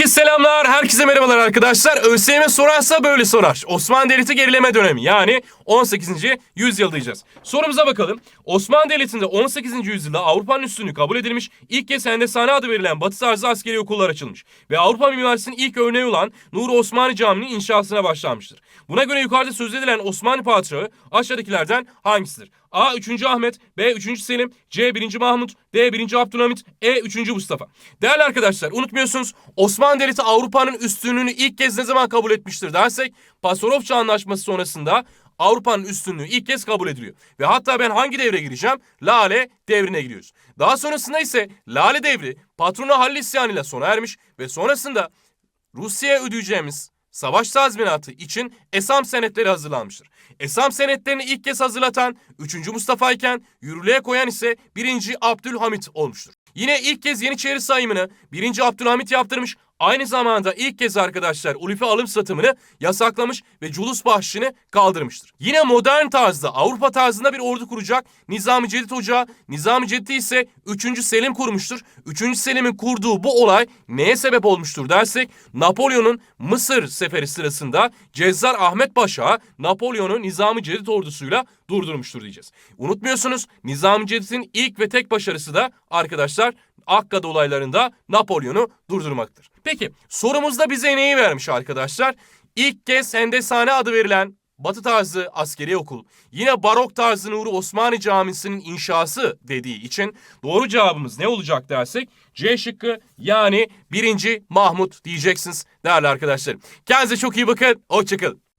Herkese selamlar, herkese merhabalar arkadaşlar. ÖSYM sorarsa böyle sorar. Osmanlı Devleti gerileme dönemi yani 18. yüzyıldayız. Sorumuza bakalım. Osmanlı Devleti'nde 18. yüzyılda Avrupa'nın üstünlüğü kabul edilmiş, ilk kez Hendesane adı verilen batı tarzı askeri okullar açılmış ve Avrupa mimarisinin ilk örneği olan Nuri Osmani Camii'nin inşasına başlanmıştır. Buna göre yukarıda söz edilen Osmanlı Padişahı aşağıdakilerden hangisidir? A. 3. Ahmet, B. 3. Selim, C. 1. Mahmut, D. 1. Abdülhamit, E. 3. Mustafa. Değerli arkadaşlar unutmuyorsunuz Osmanlı Devleti Avrupa'nın üstünlüğünü ilk kez ne zaman kabul etmiştir dersek Pasarofça Anlaşması sonrasında Avrupa'nın üstünlüğü ilk kez kabul ediliyor. Ve hatta ben hangi devre gireceğim? Lale devrine giriyoruz. Daha sonrasında ise Lale devri patronu Halil isyanıyla sona ermiş ve sonrasında Rusya'ya ödeyeceğimiz savaş tazminatı için Esam senetleri hazırlanmıştır. Esam senetlerini ilk kez hazırlatan 3. Mustafa iken yürürlüğe koyan ise 1. Abdülhamit olmuştur. Yine ilk kez Yeniçeri sayımını 1. Abdülhamit yaptırmış. Aynı zamanda ilk kez arkadaşlar Ulufe alım satımını yasaklamış ve culus bahşişini kaldırmıştır. Yine modern tarzda Avrupa tarzında bir ordu kuracak Nizami Cedid Ocağı. Nizami Cedid ise 3. Selim kurmuştur. 3. Selim'in kurduğu bu olay neye sebep olmuştur dersek Napolyon'un Mısır seferi sırasında Cezzar Ahmet Paşa Napolyon'u Nizami Cedid ordusuyla durdurmuştur diyeceğiz. Unutmuyorsunuz Nizami Cedid'in ilk ve tek başarısı da arkadaşlar Akkad olaylarında Napolyon'u durdurmaktır. Peki sorumuzda bize neyi vermiş arkadaşlar? İlk kez Hendesane adı verilen Batı tarzı askeri okul, yine barok tarzı Nuri Osmani Camisi'nin inşası dediği için doğru cevabımız ne olacak dersek C şıkkı yani 1. Mahmut diyeceksiniz değerli arkadaşlarım. Kendinize çok iyi bakın, hoşçakalın.